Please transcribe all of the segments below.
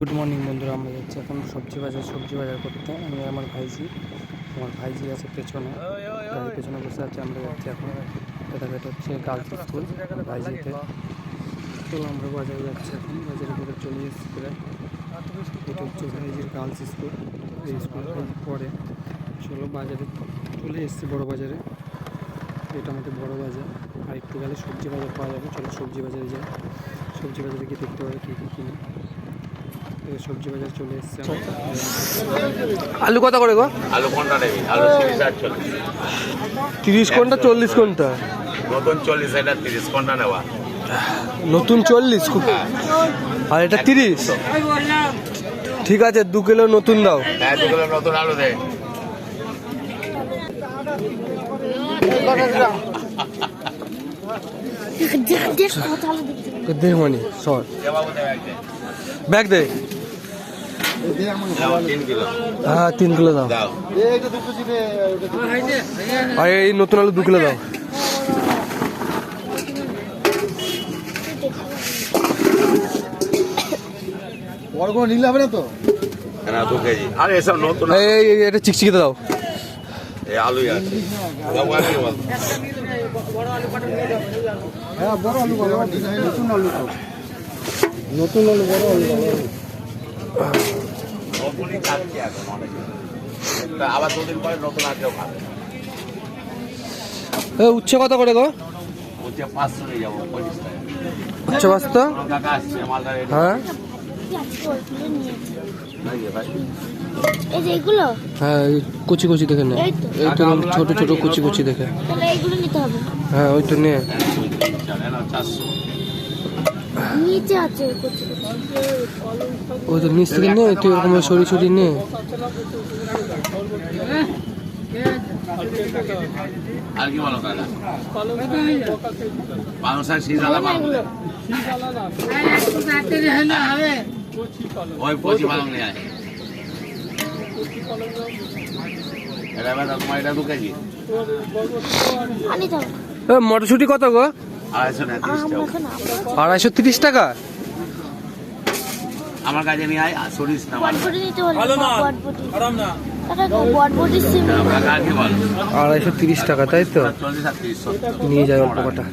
Good morning বন্ধুরা। আমরা যাচ্ছি এখন সবজি বাজার সবজি বাজার করতে। আমি আমার ভাইজি। আমার ভাইজি আছে পেছনে। গাড়ির পেছনে বসে আছে, আমরা যাচ্ছি এখন। এটা হচ্ছে গার্লস স্কুল, ভাইজিতে। তো আমরা বাজারে যাচ্ছি এখন। বাজারে করে চলে এসেছি প্রায়। এটা হচ্ছে ভাইজির গার্লস স্কুল। এই স্কুলে পরে চলো বাজারে চলে এসেছি বড় বাজারে। এটা আমাদের বড় বাজার। আর একটু গেলে সবজি বাজার পাওয়া যাবে। চলো সবজি বাজারে যাই। সবজি বাজারে গিয়ে দেখতে পাবে কী কী কিনে। সবজি বাজার চলে এসছে আলু কত করে গো? আলু কোনটা নেবি আলু তিরিশ আর চল্লিশ। তিরিশ কোনটা চল্লিশ কোনটা? নতুন চল্লিশ এটা তিরিশ কোনটা নেওয়া? নতুন চল্লিশ আর এটা তিরিশ? ঠিক আছে দু কিলো নতুন দাও। হ্যাঁ দু কিলো নতুন আলু দে। দেখ মানে সর। ব্যাগ দে। হ্যাঁ তিন কিলো দাও। দাও। আর এই নতুন আলু দু কিলো দাও। বড় করে নিলে হবে না তো? না দু কেজি। আরে নতুন এই এই, এই, এটা চিকচিকিতে দাও। এই আলুই আছে। হ্যাঁ বড় আলু বড় নতুন আলু নতুন আলু বড় আলু খাচ্ছি এখন অনেক? তা আবার দুদিন পরে নতুন খাবে উচ্ছে কত করে গো? বলছে পাঁচশো নিয়ে যাব পঁচিশ টাকা। উচ্ছে বাস্তা আমার আসছে মালদা হ্যাঁ। হ্যাঁ কুচি কুচি দেখে নে। এই তো। ছোট ছোট কুচি কুচি দেখে। তাহলে এইগুলো নিতে হবে। হ্যাঁ ওই তো নে। চলে না চারশো। নিচে আছে। ওই তো নিচ থেকে নে তুই এরকম সরি সরি নে। আর কি বলো কাকা পালং শাক শীতালা পালং ওই পচি পালং নিয়ে আয়। এটা এবার তোমার এটা দু কেজি। আনি যাব এ মটরশুঁটি কত গো? আড়াইশো না তিরিশ টাকা? আড়াইশো তিরিশ টাকা আমার কাছে নিয়ে আয় আর সরিস না বটবটি নিতে বটবটি। বটবটি সিম বল? আড়াইশো তিরিশ টাকা তাই তো? নিয়ে যাবে অল্প কটা।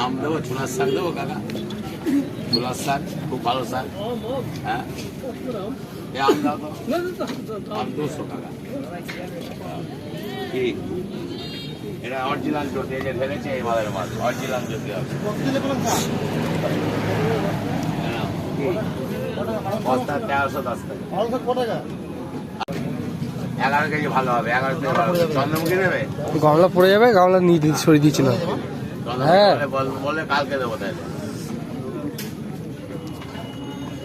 আম দেবো ছোলার শাক দেবো কাকা? ছোলার শাক? খুব ভালো শাক হ্যাঁ তো দুশো টাকা কি এটা অরিজিনাল জ্যোতি এই যে ঢেলেছে এই মালের মাল অরিজিনাল জ্যোতি বস্তা তেরোশো দশ টাকা টাকা এগারো কেজি ভালো হবে এগারো ভালো। চন্দ্রমুখী নেবে গামলা পড়ে যাবে গামলা নিয়ে সরিয়ে দিয়েছিলাম হ্যাঁ। বলে- কালকে দেবো তাহলে।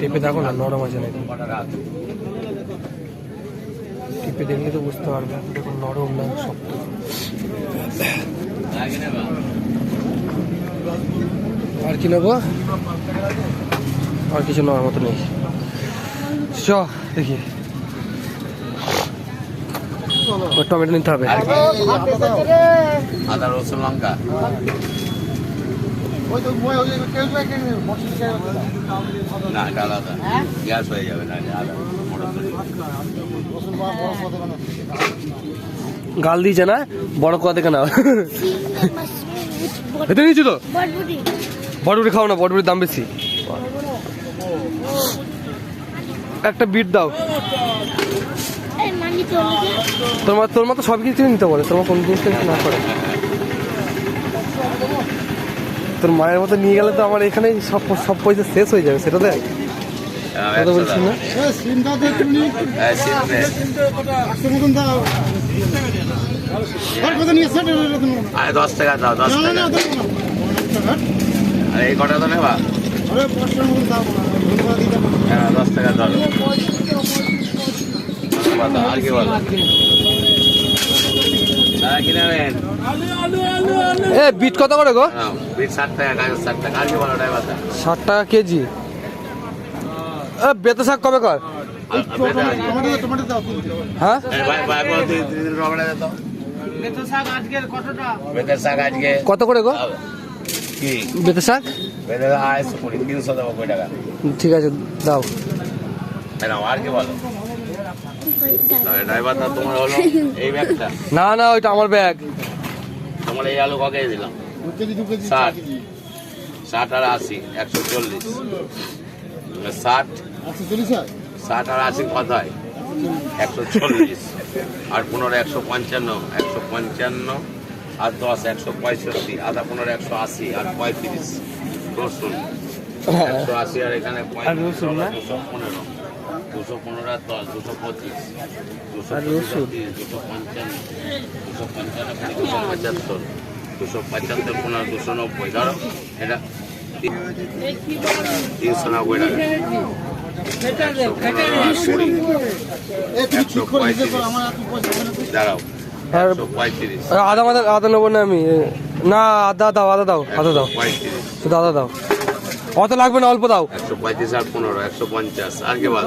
টেপে দেখো না নরম আছে নাকি? টিপে দেখলে তো বুঝতে পারবে দেখুন নরম না, শক্ত। আর কি নেব? আর কিছু নেওয়ার মতো নেই। চ, দেখি। টমেটো নিতে হবে। আদা রসুন লঙ্কা ওই তো ওই ওই কেউ কেউ কেউ মশলা কেউ না এটা আলাদা। গ্যাস হয়ে যাবে না গাল দিয়েছে না? বড় কথা দেখে নাও। এটা নিয়েছি তো? বটবটি। খাও না বটবুটির দাম বেশি। একটা বিট দাও। তোমার তোর মতো সব কিছু নিতে পারে। তোমার কোন জিনিসটা কিছু না করে। তোর মায়ের মতো নিয়ে গেলে তো আমার এখানেই সব সব পয়সা শেষ হয়ে যাবে সেটা দেখ। হ্যাঁ, বলছি দাও। না? এই সিমটা তো তুমি। হ্যাঁ, দশ টাকা দাও দশ টাকা। দাও এই কটা তো নেবা? আরে হ্যাঁ দশ টাকা দাও। আর কি বলো? এ বিট কত করে গো? বিট ষাট টাকা কেজি। বেতে শাক কবে কর? হ্যাঁ? কত করে গো? কি? বেতে শাক? বেতের আড়াইশো কুড়ি তিনশো কুড়ি টাকা। ঠিক আছে দাও। না না ওইটা আমার ব্যাগ। তোমার এই আলু ককে দিলাম? ষাট। ষাট আর আশি একশো চল্লিশ। ষাট। ষাট আর আশি একশো চল্লিশ। আর পনেরো একশো পঞ্চান্ন একশো পঞ্চান্ন আর দশ একশো পঁয়ষট্টি আধা পনেরো একশো আশি আর পঁয়ত্রিশ। রসুন। একশো আশি আর এখানে পনেরো। দুশো পনেরো দশ দুশো পঁচিশ দুশো দুশো পঞ্চান্ন দুশো পঞ্চান্ন দুশো পঁচাত্তর দুশো পঁচাত্তর পনেরো দুশো নব্বই ধরো এটা তিনশো নব্বই টাকা। আর আদা আদা নেব না আমি না আদা দাও আদা দাও আদা দাও। শুধু আদা দাও। অত লাগবে না অল্প দাও। একশো পঁয়ত্রিশ আর পনেরো একশো পঞ্চাশ আর কি বল?